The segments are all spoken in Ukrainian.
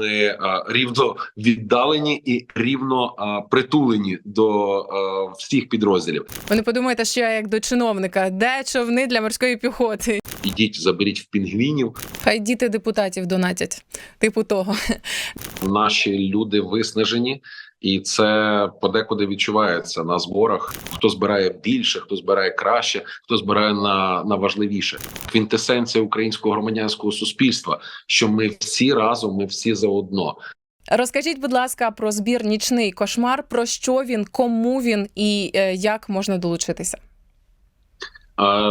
ми а, рівно віддалені і рівно а, притулені до а, всіх підрозділів. Ви не подумаєте, що я як до чиновника, де човни для морської піхоти? Ідіть, заберіть в пінгвінів. Хай діти депутатів донатять, типу того. Наші люди виснажені, і це подекуди відчувається на зборах. Хто збирає більше, хто збирає краще, хто збирає на, на важливіше. Квінтесенція українського громадянського суспільства, що ми всі разом, ми всі заодно. Розкажіть, будь ласка, про збір нічний кошмар. Про що він, кому він і е, як можна долучитися?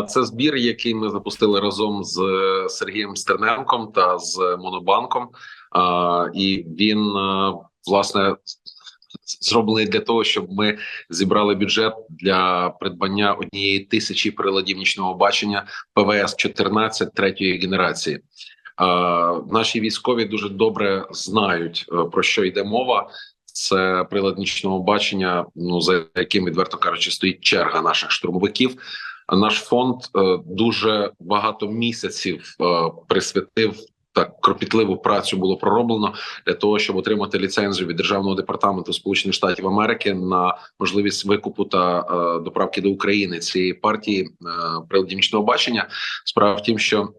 Це збір, який ми запустили разом з е, Сергієм Стерненком та з Монобанком. І він е, власне зроблений для того, щоб ми зібрали бюджет для придбання однієї тисячі приладів нічного бачення ПВС 14 третьої генерації. Наші військові дуже добре знають е, про що йде мова. Це прилад нічного бачення, ну за яким відверто кажучи, стоїть черга наших штурмовиків. Наш фонд е, дуже багато місяців е, присвятив так кропітливу працю було пророблено для того, щоб отримати ліцензію від державного департаменту Сполучених Штатів Америки на можливість викупу та е, доправки до України цієї партії е, приладімічного бачення. Справа в тім, що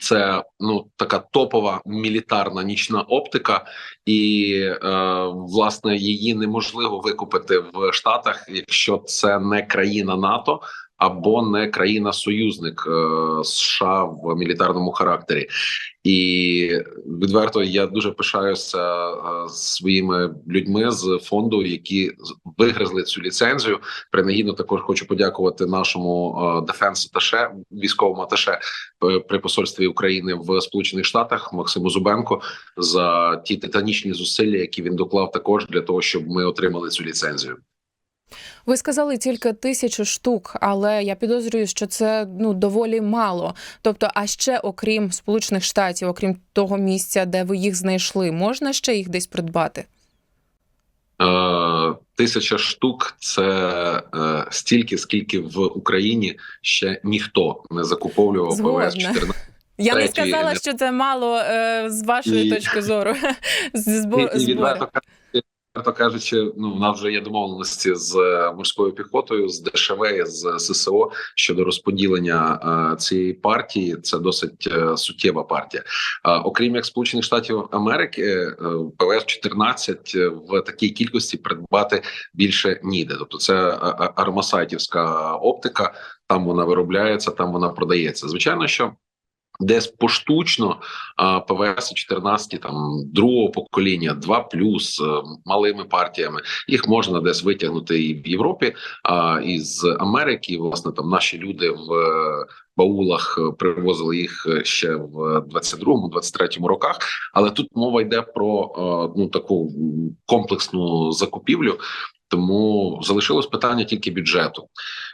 це ну така топова мілітарна нічна оптика, і е, власне її неможливо викупити в Штатах, якщо це не країна НАТО або не країна-союзник е, США в мілітарному характері. І відверто я дуже пишаюся е, своїми людьми з фонду, які вигризли цю ліцензію. Принагідно також хочу подякувати нашому дефенс аташе військовому аташе е, при посольстві України в Сполучених Штатах Максиму Зубенко за ті титанічні зусилля, які він доклав також для того, щоб ми отримали цю ліцензію. Ви сказали тільки тисячу штук, але я підозрюю, що це ну доволі мало. Тобто, а ще окрім Сполучених Штатів, окрім того місця, де ви їх знайшли, можна ще їх десь придбати? Е, Тисяча штук це е, стільки, скільки в Україні ще ніхто не закуповував ПВС 14 Я не сказала, що це мало е, з вашої І- точки зору. З збору. Відверто кажучи, ну в нас вже є домовленості з е, морською піхотою, з ДШВ, з ССО щодо розподілення е, цієї партії. Це досить е, суттєва партія. Е, окрім як Сполучених Штатів Америки, е, ПВС 14 в такій кількості придбати більше ніде. Тобто, це е, е, армасайтівська оптика. Там вона виробляється, там вона продається. Звичайно, що. Десь поштучно ПВС 14 там другого покоління, 2 плюс е, малими партіями. Їх можна десь витягнути і в Європі, а із Америки. Власне, там наші люди в е, баулах е, привозили їх ще в 22-23 роках. Але тут мова йде про ну таку комплексну закупівлю. Тому залишилось питання тільки бюджету.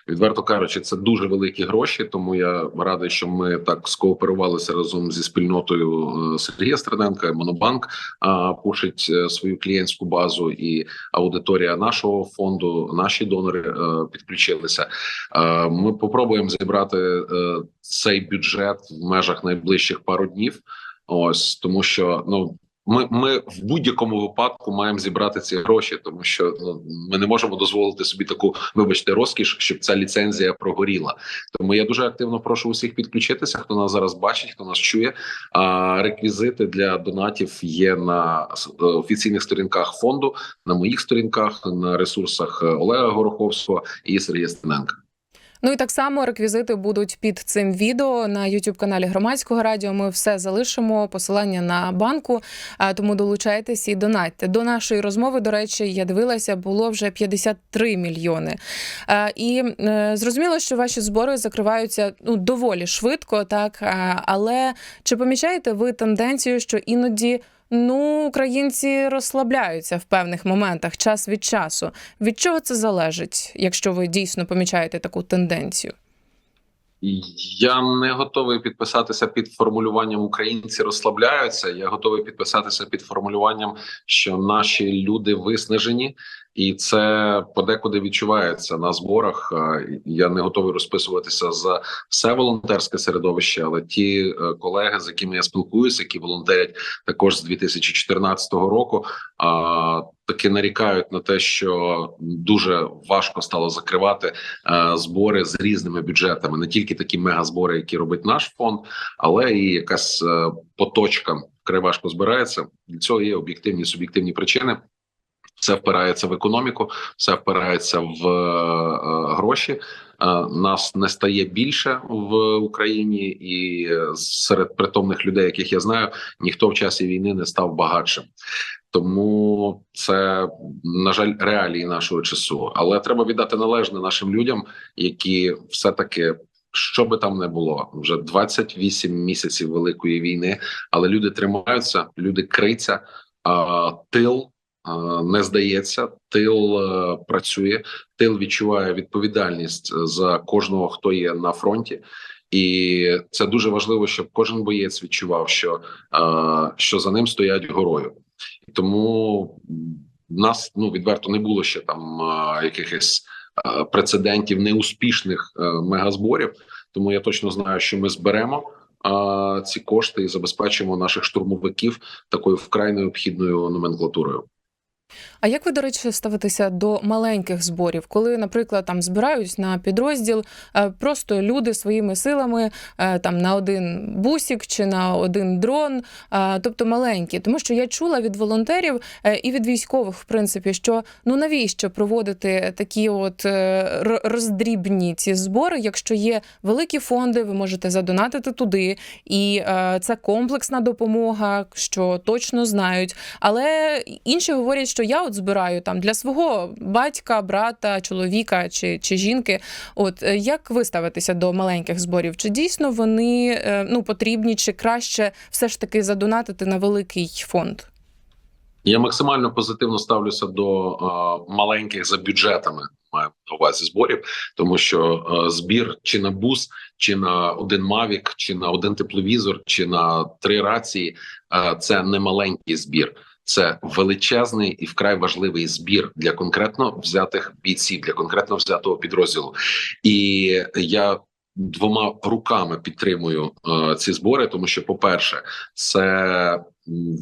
Відверто кажучи, це дуже великі гроші. Тому я радий, що ми так скооперувалися разом зі спільнотою е, Сергія Стерненка. Монобанк пушить е, свою клієнтську базу, і аудиторія нашого фонду, наші донори е, підключилися. Ми попробуємо зібрати цей бюджет в межах найближчих пару днів. Ось тому, що ну. Ми, ми в будь-якому випадку маємо зібрати ці гроші, тому що ну ми не можемо дозволити собі таку, вибачте, розкіш, щоб ця ліцензія прогоріла. Тому я дуже активно прошу усіх підключитися. Хто нас зараз бачить, хто нас чує. А реквізити для донатів є на е, офіційних сторінках фонду, на моїх сторінках, на ресурсах е, Олега Гороховського і Сергія Стененка. Ну і так само реквізити будуть під цим відео на youtube каналі громадського радіо. Ми все залишимо посилання на банку. а, Тому долучайтесь і донатьте. До нашої розмови, до речі, я дивилася, було вже 53 мільйони. І е, зрозуміло, що ваші збори закриваються ну доволі швидко, так але чи помічаєте ви тенденцію, що іноді? Ну, українці розслабляються в певних моментах час від часу. Від чого це залежить, якщо ви дійсно помічаєте таку тенденцію? Я не готовий підписатися під формулюванням українці розслабляються. Я готовий підписатися під формулюванням, що наші люди виснажені, і це подекуди відчувається на зборах. Я не готовий розписуватися за все волонтерське середовище, але ті е, колеги, з якими я спілкуюся, які волонтерять також з 2014 року, а таки нарікають на те, що дуже важко стало закривати е, збори з різними бюджетами, не тільки такі мегазбори, які робить наш фонд, але і якась е, поточка вкрай важко збирається. Для цього є об'єктивні суб'єктивні причини. Все впирається в економіку, все впирається в е, гроші. Е, Нас не стає більше в Україні, і е, серед притомних людей, яких я знаю, ніхто в часі війни не став багатшим. Тому це на жаль реалії нашого часу. Але треба віддати належне нашим людям, які все таки. Що би там не було, вже 28 місяців великої війни, але люди тримаються, люди криться, а тил не здається. Тил е, працює, тил відчуває відповідальність за кожного, хто є на фронті, і це дуже важливо, щоб кожен боєць відчував, що, е, що за ним стоять горою. Тому нас ну відверто не було ще там якихось прецедентів неуспішних мегазборів. Тому я точно знаю, що ми зберемо а, ці кошти і забезпечимо наших штурмовиків такою вкрай необхідною номенклатурою. А як ви, до речі, ставитеся до маленьких зборів, коли, наприклад, там збирають на підрозділ е, просто люди своїми силами е, там на один бусік чи на один дрон, е, тобто маленькі, тому що я чула від волонтерів і від військових, в принципі, що ну навіщо проводити такі от роздрібні ці збори, якщо є великі фонди, ви можете задонатити туди, і це комплексна допомога, що точно знають. Але інші говорять, що я от збираю там для свого батька, брата, чоловіка чи, чи жінки. От е, як ви ставитеся до маленьких зборів? Чи дійсно вони е, ну потрібні, чи краще все ж таки задонатити на великий фонд? Я максимально позитивно ставлюся до е, маленьких за бюджетами. Маю на увазі зборів, тому що е, збір чи на бус, чи на один мавік, чи на один тепловізор, чи на три рації е, це не маленький збір. Це величезний і вкрай важливий збір для конкретно взятих бійців, для конкретно взятого підрозділу. І я двома руками підтримую е, ці збори, тому що, по-перше, це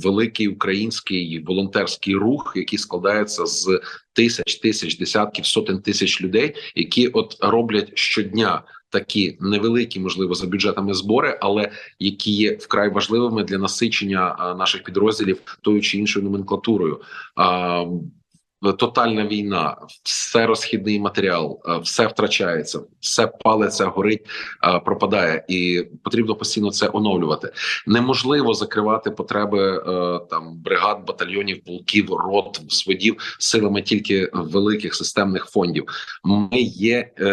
великий український волонтерський рух, який складається з тисяч, тисяч, десятків, сотень тисяч людей, які от роблять щодня такі невеликі, можливо, за бюджетами збори, але які є вкрай важливими для насичення наших підрозділів тою чи іншою номенклатурою. А, Тотальна війна, все розхідний матеріал, все втрачається, все палиться, горить, пропадає, і потрібно постійно це оновлювати. Неможливо закривати потреби е, там бригад, батальйонів, полків, рот, взводів силами тільки великих системних фондів. Ми є е,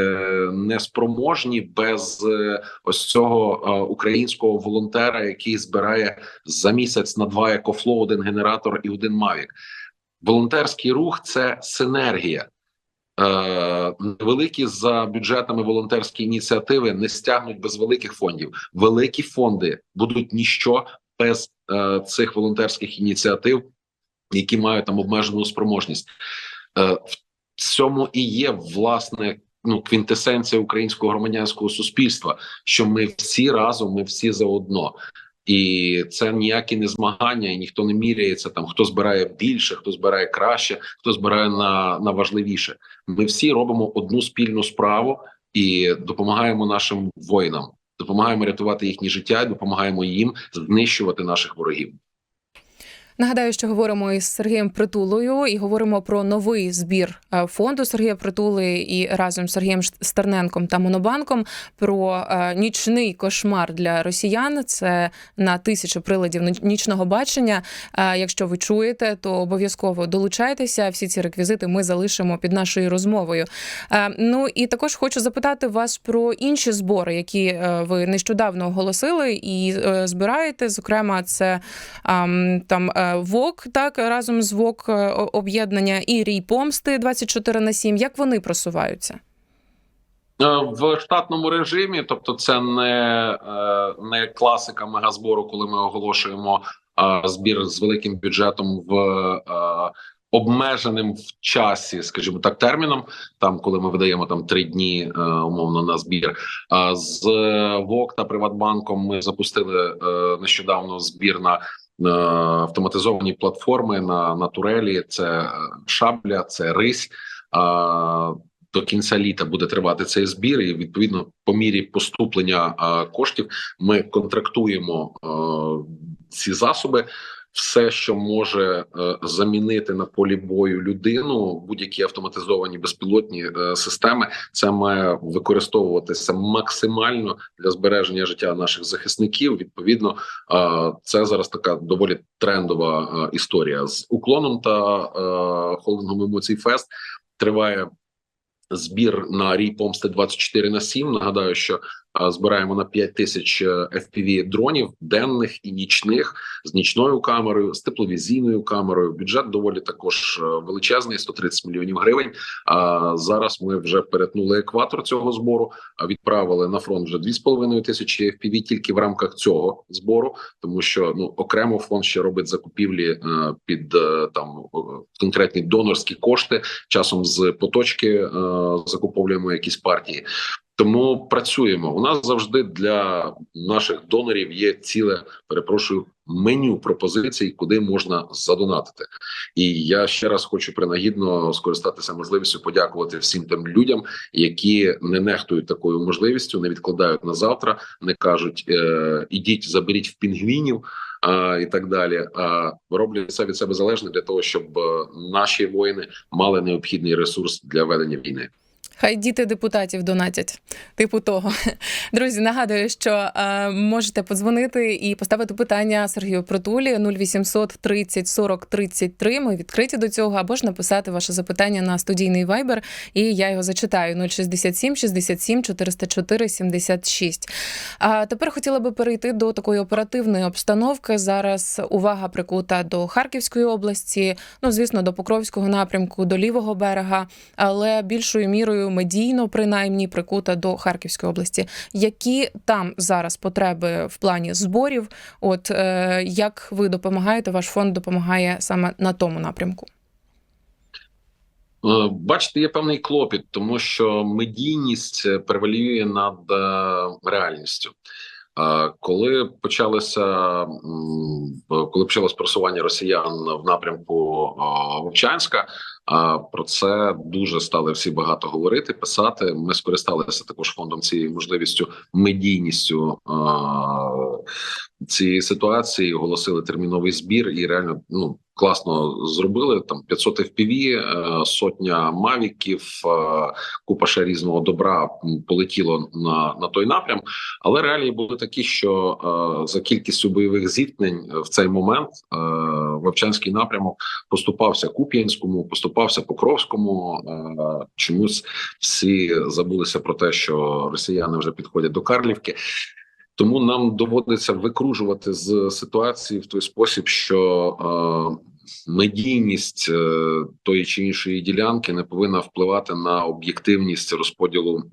неспроможні без е, ось цього е, українського волонтера, який збирає за місяць на два екофло, один генератор і один мавік. Волонтерський рух це синергія. Е, невеликі за бюджетами волонтерські ініціативи не стягнуть без великих фондів. Великі фонди будуть ніщо без е, цих волонтерських ініціатив, які мають там обмежену спроможність. Е, в цьому і є власне ну квінтесенція українського громадянського суспільства, що ми всі разом, ми всі заодно. І це ніякі не змагання, і ніхто не міряється там, хто збирає більше, хто збирає краще, хто збирає на, на важливіше. Ми всі робимо одну спільну справу і допомагаємо нашим воїнам, допомагаємо рятувати їхні життя, допомагаємо їм знищувати наших ворогів. Нагадаю, що говоримо із Сергієм Притулою і говоримо про новий збір е, фонду Сергія Притули і разом з Сергієм Стерненком та Монобанком про е, нічний кошмар для росіян. Це на тисячу приладів нічного бачення. Е, Якщо ви чуєте, то обов'язково долучайтеся. Всі ці реквізити ми залишимо під нашою розмовою. Ну і також хочу запитати вас про інші збори, які ви нещодавно оголосили і збираєте. Зокрема, це там. ВОК, так разом з ВОК е, об'єднання і Рій Помсти 24 на 7. Як вони просуваються? Е, в штатному режимі, тобто, це не е, не класика мегазбору, коли ми оголошуємо збір з великим бюджетом в обмеженим в часі, скажімо так, терміном. Там, коли ми видаємо там три дні умовно на збір. А з ВОК та Приватбанком ми запустили нещодавно збір на. Автоматизовані платформи на на турелі, це шабля, це рись А до кінця літа буде тривати цей збір, і відповідно по мірі поступлення а, коштів ми контрактуємо ці засоби. Все, що може е, замінити на полі бою людину, будь-які автоматизовані безпілотні е, системи, це має використовуватися максимально для збереження життя наших захисників. Відповідно, е, це зараз така доволі трендова е, історія з уклоном та е, холдингом емоцій Фест триває збір на рій помсти 24 на 7. Нагадаю, що збираємо на 5 тисяч е, fpv дронів денних і нічних з нічною камерою, з тепловізійною камерою. Бюджет доволі також е, величезний 130 мільйонів гривень. А зараз ми вже перетнули екватор цього збору. А відправили на фронт вже 2,5 тисячі FPV тільки в рамках цього збору, тому що ну окремо фонд ще робить закупівлі е, під там конкретні донорські кошти. Часом з поточки закуповуємо якісь партії. Тому працюємо. У нас завжди для наших донорів є ціле, перепрошую, меню пропозицій, куди можна задонатити. І я ще раз хочу принагідно скористатися можливістю подякувати всім тим людям, які не нехтують такою можливістю, не відкладають на завтра, не кажуть е, ідіть, заберіть в пінгвінів. А, і так далі, а роблять все від себе залежне для того, щоб е, наші воїни мали необхідний ресурс для ведення війни. Хай діти депутатів донатять, типу того. Друзі, нагадую, що е, можете подзвонити і поставити питання Сергію Протулі 0800 30 40 33. Ми відкриті до цього, або ж написати ваше запитання на студійний вайбер, і я його зачитаю: 067 67 404 76. А тепер хотіла би перейти до такої оперативної обстановки. Зараз увага прикута до Харківської області, ну звісно, до Покровського напрямку, до лівого берега, але більшою мірою медійно, принаймні, прикута до Харківської області. Які там зараз потреби в плані зборів? От е, як ви допомагаєте? Ваш фонд допомагає саме на тому напрямку? Е, бачите, є певний клопіт, тому що медійність превалює над е, реальністю. Коли почалося коли почалось просування росіян в напрямку Вовчанська, про це дуже стали всі багато говорити, писати. Ми скористалися також фондом цією можливістю медійністю цієї ситуації. Оголосили терміновий збір і реально ну класно зробили. Там 500 FPV, е, сотня мавіків, е, купа ще різного добра полетіло на на той напрям. Але реалії були такі, що е, за кількістю бойових зіткнень в цей момент Вовчанський напрямок поступався Куп'янському, поступався Покровському. Чомусь всі забулися про те, що росіяни вже підходять до Карлівки. Тому нам доводиться викружувати з ситуації в той спосіб, що медійність е, тої чи іншої ділянки не повинна впливати на об'єктивність розподілу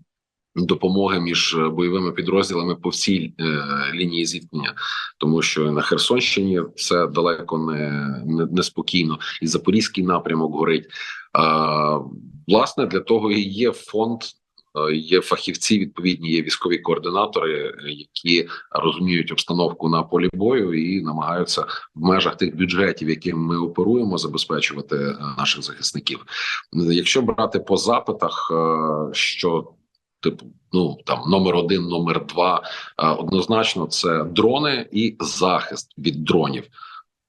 допомоги між бойовими підрозділами по всій е, лінії зіткнення, тому що на Херсонщині все далеко не, не, не і Запорізький напрямок горить. А, Власне, для того і є фонд Е, є фахівці, відповідні є військові координатори, які розуміють обстановку на полі бою і намагаються в межах тих бюджетів, яким ми оперуємо, забезпечувати е, наших захисників. Якщо брати по запитах, е, що Типу, ну там номер один, номер два однозначно це дрони і захист від дронів.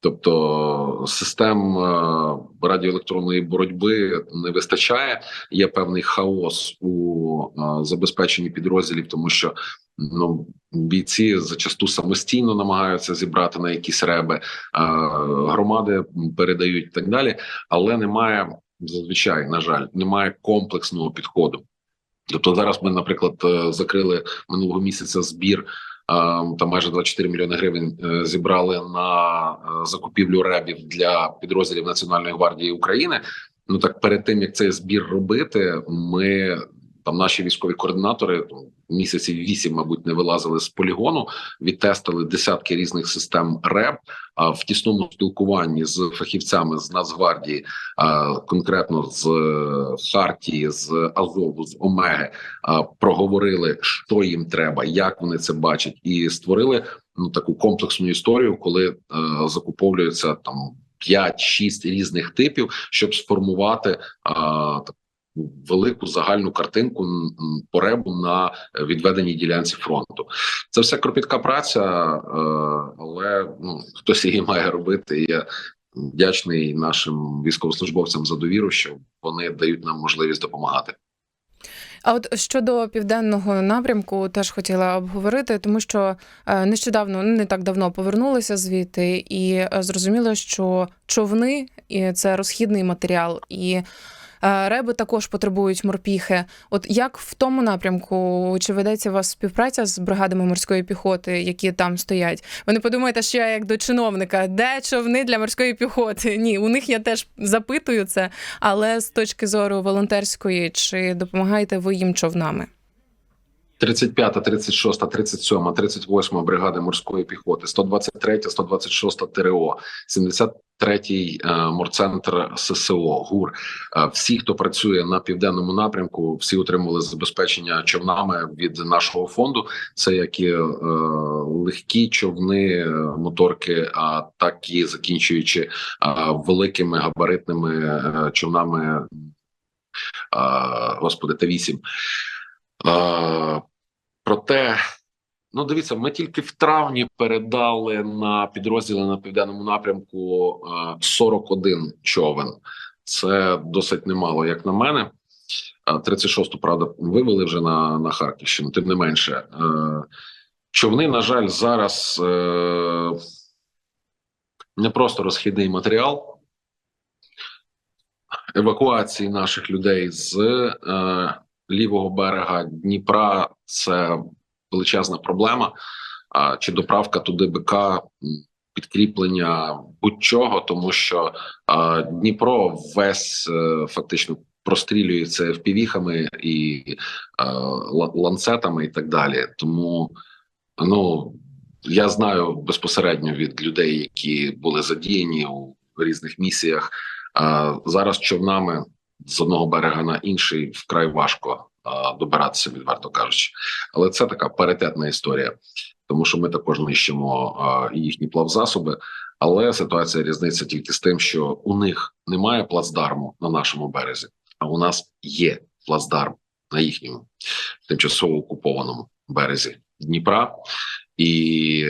Тобто систем е, радіоелектронної боротьби не вистачає. Є певний хаос у е, забезпеченні підрозділів, тому що ну бійці зачасту самостійно намагаються зібрати на якісь реби, е, громади передають і так далі, але немає зазвичай, на жаль, немає комплексного підходу. Тобто, зараз ми, наприклад, закрили минулого місяця збір там майже 24 мільйони гривень е, зібрали на е, закупівлю ребів для підрозділів Національної гвардії України. Ну так перед тим як цей збір робити, ми там наші військові координатори там, місяців вісім, мабуть, не вилазили з полігону, відтестили десятки різних систем РЕБ. А в тісному спілкуванні з фахівцями з Нацгвардії, конкретно з е, Хартії, з Азову, з Омеги, проговорили, що їм треба, як вони це бачать, і створили ну таку комплексну історію, коли е, закуповуються там 5-6 різних типів, щоб сформувати а, велику загальну картинку поребу на відведеній ділянці фронту. Це все кропітка праця, е, але ну хтось її має робити. І я вдячний нашим військовослужбовцям за довіру, що вони дають нам можливість допомагати. А от щодо південного напрямку, теж хотіла обговорити, тому що е, нещодавно ну, не так давно повернулися звідти, і е, зрозуміло, що човни і це розхідний матеріал, і е, реби також потребують морпіхи. От як в тому напрямку чи ведеться у вас співпраця з бригадами морської піхоти, які там стоять? Ви не подумаєте, що я як до чиновника, де човни для морської піхоти? Ні, у них я теж запитую це, але з точки зору волонтерської, чи допомагаєте ви їм човнами? 35, 36, 37, 38 бригади морської піхоти, 123, 126 ТРО, 73-й е, морцентр ССО, ГУР. Е, Всі, хто працює на південному напрямку, всі отримали забезпечення човнами від нашого фонду. Це як і е, легкі човни, е, моторки, а так і закінчуючи великими габаритними човнами. Господи, Т-8. Е, Проте, ну дивіться, ми тільки в травні передали на підрозділи на південному напрямку е, 41 човен. Це досить немало, як на мене. Е, 36-ту, правда, вивели вже на, на Харківщину. Тим не менше, е, човни, на жаль, зараз е, не просто розхідний матеріал. Евакуації наших людей з е, лівого берега Дніпра це величезна проблема. А чи доправка туди БК підкріплення будь-чого, тому що а, Дніпро весь е, фактично прострілюється впівіхами і ла- ланцетами, і так далі. Тому ну я знаю безпосередньо від людей, які були задіяні у різних місіях. А, зараз човнами з одного берега на інший вкрай важко а, добиратися, відверто кажучи. Але це така паритетна історія, тому що ми також нищимо а, їхні плавзасоби. Але ситуація різниця тільки з тим, що у них немає плацдарму на нашому березі, а у нас є плацдарм на їхньому тимчасово окупованому березі Дніпра, і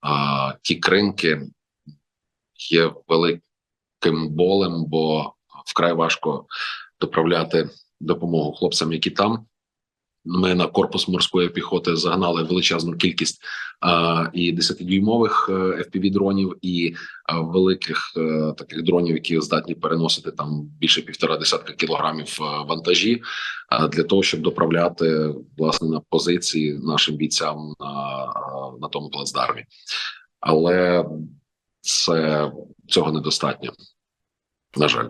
а, ті кринки є великим болем, бо вкрай важко доправляти допомогу хлопцям, які там. Ми на корпус морської піхоти загнали величезну кількість а, і 10-дюймових е, fpv дронів, і а, великих е, таких дронів, які здатні переносити там більше півтора десятка кілограмів е, вантажі, а, для того, щоб доправляти власне на позиції нашим бійцям на, на тому плацдармі. Але це цього недостатньо. На жаль.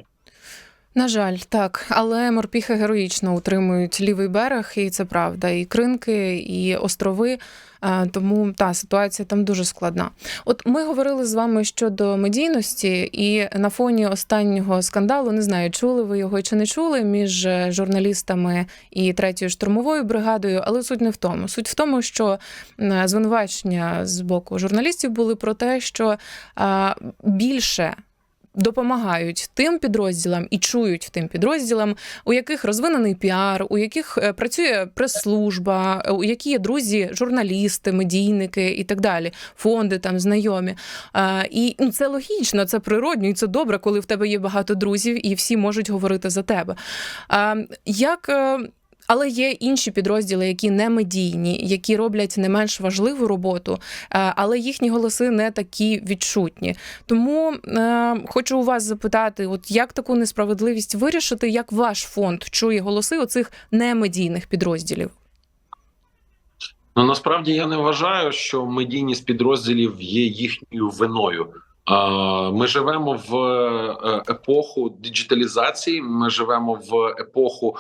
На жаль, так, але морпіхи героїчно утримують лівий берег, і це правда, і кринки, і острови. Е, Тому та ситуація там дуже складна. От ми говорили з вами щодо медійності, і на фоні останнього скандалу не знаю, чули ви його чи не чули між е, журналістами і третьою штурмовою бригадою, але суть не в тому. Суть в тому, що звинувачення з боку журналістів були про те, що е, більше допомагають тим підрозділам і чують тим підрозділам, у яких розвинений піар, у яких е, працює прес-служба, е, у які є друзі, журналісти, медійники і так далі, фонди там знайомі. І ну, це логічно, це природньо, і це добре, коли в тебе є багато друзів, і всі можуть говорити за тебе. Як е, але є інші підрозділи, які не медійні, які роблять не менш важливу роботу, е, але їхні голоси не такі відчутні. Тому е, хочу у вас запитати: от як таку несправедливість вирішити, як ваш фонд чує голоси оцих немедійних підрозділів? Ну насправді я не вважаю, що медійність підрозділів є їхньою виною Ми живемо в е, епоху діджиталізації. Ми живемо в епоху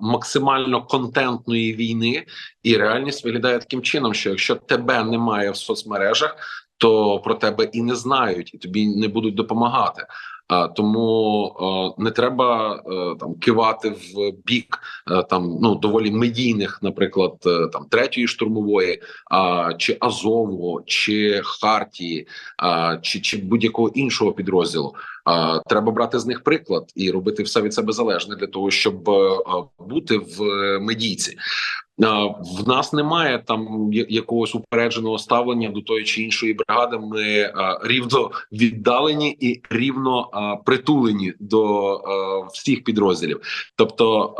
максимально контентної війни, і реальність виглядає таким чином, що якщо тебе немає в соцмережах, то про тебе і не знають, і тобі не будуть допомагати. А тому е, не треба е, там кивати в бік е, там ну доволі медійних, наприклад, е, там третьої штурмової, а чи Азову, чи Хартії, а, чи, чи будь-якого іншого підрозділу. Треба брати з них приклад і робити все від себе залежне для того, щоб е, е, бути в е, медійці. В нас немає там якогось упередженого ставлення до тої чи іншої бригади. Ми рівно віддалені і рівно притулені до всіх підрозділів. Тобто,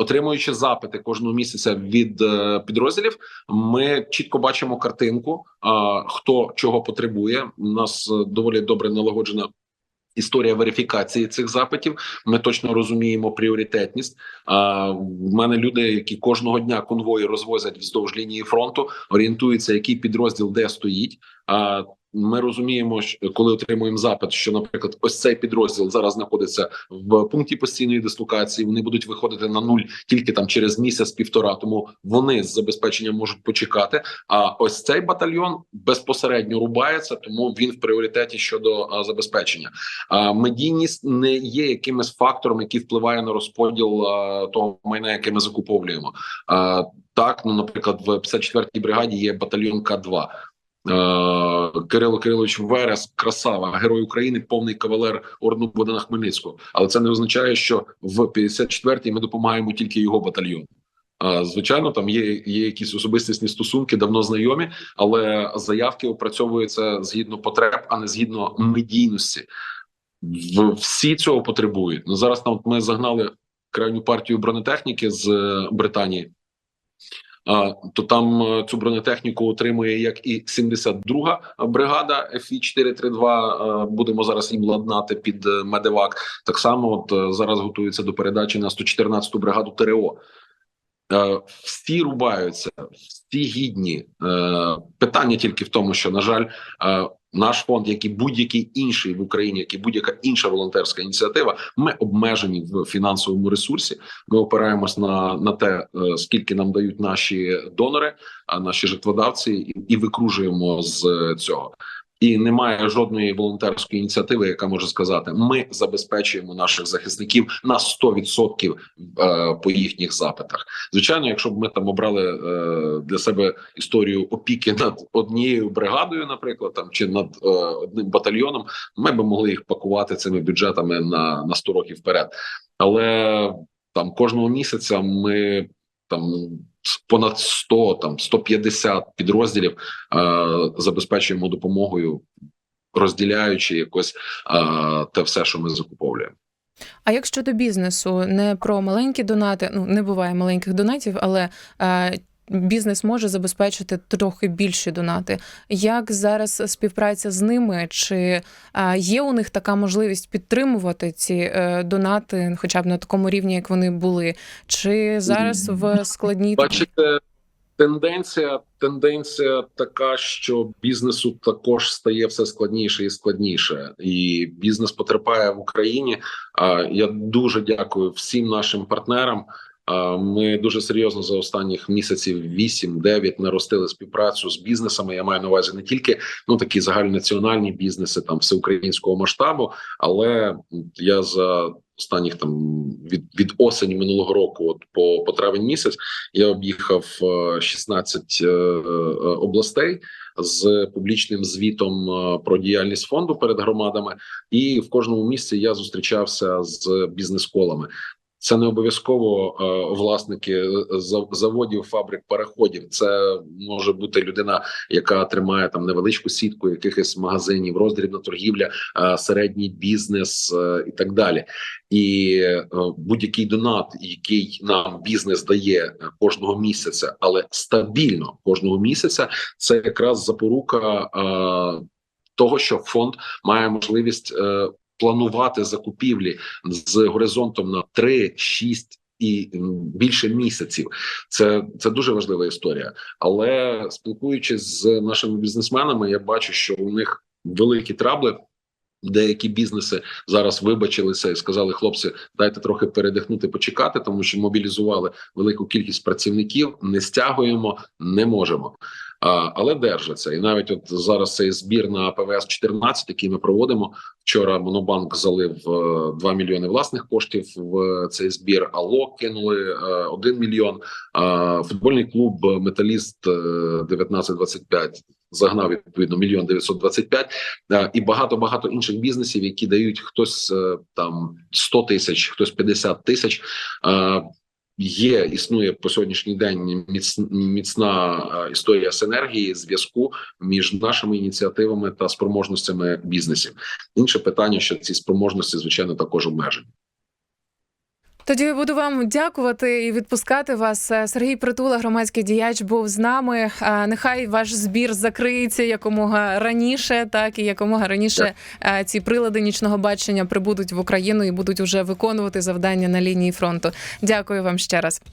отримуючи запити кожного місяця від е, підрозділів, ми чітко бачимо картинку, хто чого потребує. У нас е, доволі добре налагоджена. Історія верифікації цих запитів. Ми точно розуміємо пріоритетність. А в мене люди, які кожного дня конвої розвозять вздовж лінії фронту, орієнтуються, який підрозділ де стоїть. А ми розуміємо, що коли отримуємо запит, що, наприклад, ось цей підрозділ зараз знаходиться в пункті постійної дислокації. Вони будуть виходити на нуль тільки там через місяць-півтора. Тому вони з забезпеченням можуть почекати. А ось цей батальйон безпосередньо рубається, тому він в пріоритеті щодо а, забезпечення. А медійність не є якимось фактором, який впливає на розподіл а, того майна, яке ми закуповуємо. А, так, ну наприклад, в 54-й бригаді є батальйон К 2 Е, Кирило Кирилович Верес, красава, герой України, повний кавалер ордену Богдана Хмельницького. Але це не означає, що в 54-й ми допомагаємо тільки його батальйону. Звичайно, там є, є якісь особистісні стосунки, давно знайомі, але заявки опрацьовуються згідно потреб, а не згідно медійності. Всі цього потребують. Ну зараз там ми загнали крайню партію бронетехніки з е, Британії. То там е, цю бронетехніку отримує як і 72-га бригада FI 432 е, Будемо зараз їм ладнати під е, медевак. Так само, от зараз готуються до передачі на 114-ту бригаду ТРО. Всі рубаються, всі гідні. Питання тільки в тому, що на жаль, наш фонд, як і будь-який інший в Україні, як і будь-яка інша волонтерська ініціатива, ми обмежені в фінансовому ресурсі. Ми опираємось на, на те, е, скільки нам дають наші донори, а наші жертводавці, і, і викружуємо з е, цього. І немає жодної волонтерської ініціативи, яка може сказати: ми забезпечуємо наших захисників на 100% е, по їхніх запитах. Звичайно, якщо б ми там обрали е, для себе історію опіки над однією бригадою, наприклад, там чи над е, одним батальйоном, ми б могли їх пакувати цими бюджетами на, на 100 років вперед. Але там кожного місяця ми там понад 100, там 150 підрозділів е, забезпечуємо допомогою, розділяючи якось е, те все, що ми закуповуємо. А як щодо бізнесу, не про маленькі донати, ну не буває маленьких донатів, але е, бізнес може забезпечити трохи більші донати. Як зараз співпраця з ними? Чи є у них така можливість підтримувати ці е, донати, хоча б на такому рівні, як вони були? Чи зараз в складній Бачите, тенденція, тенденція така, що бізнесу також стає все складніше і складніше, і бізнес потерпає в Україні. А я дуже дякую всім нашим партнерам. Ми дуже серйозно за останніх місяців 8-9 наростили співпрацю з бізнесами. Я маю на увазі не тільки ну такі загальнонаціональні бізнеси там всеукраїнського масштабу, але я за останніх там від від осені минулого року, от по, по травень місяць, я об'їхав е, 16 е, е, областей з публічним звітом е, про діяльність фонду перед громадами, і в кожному місці я зустрічався з бізнес-колами. Це не обов'язково е, власники заводів, фабрик, переходів. Це може бути людина, яка тримає там невеличку сітку якихось магазинів, роздрібна торгівля, е, середній бізнес е, і так далі. І будь-який донат, який нам бізнес дає кожного місяця, але стабільно кожного місяця, це якраз запорука того, що фонд має можливість е, планувати закупівлі з горизонтом на 3, 6 і більше місяців. Це, це дуже важлива історія. Але спілкуючись з нашими бізнесменами, я бачу, що у них великі трабли. Деякі бізнеси зараз вибачилися і сказали: хлопці, дайте трохи передихнути, почекати, тому що мобілізували велику кількість працівників, не стягуємо, не можемо. Але держаться. І навіть от зараз цей збір на ПВС 14 який ми проводимо. Вчора Монобанк залив е, 2 мільйони власних коштів в цей збір. Алло кинули е, 1 мільйон. А футбольний клуб Металіст е, 1925 загнав відповідно мільйон 925 е, і багато багато інших бізнесів, які дають хтось е, там 100 тисяч, хтось 50 тисяч. Є існує по сьогоднішній день міцна, історія синергії зв'язку між нашими ініціативами та спроможностями бізнесів. Інше питання, що ці спроможності звичайно також обмежені. Тоді я буду вам дякувати і відпускати вас. Е, Сергій Притула, громадський діяч, був з нами. Е, Нехай ваш збір закриється якомога раніше, так і якомога раніше так. ці прилади нічного бачення прибудуть в Україну і будуть вже виконувати завдання на лінії фронту. Дякую вам ще раз.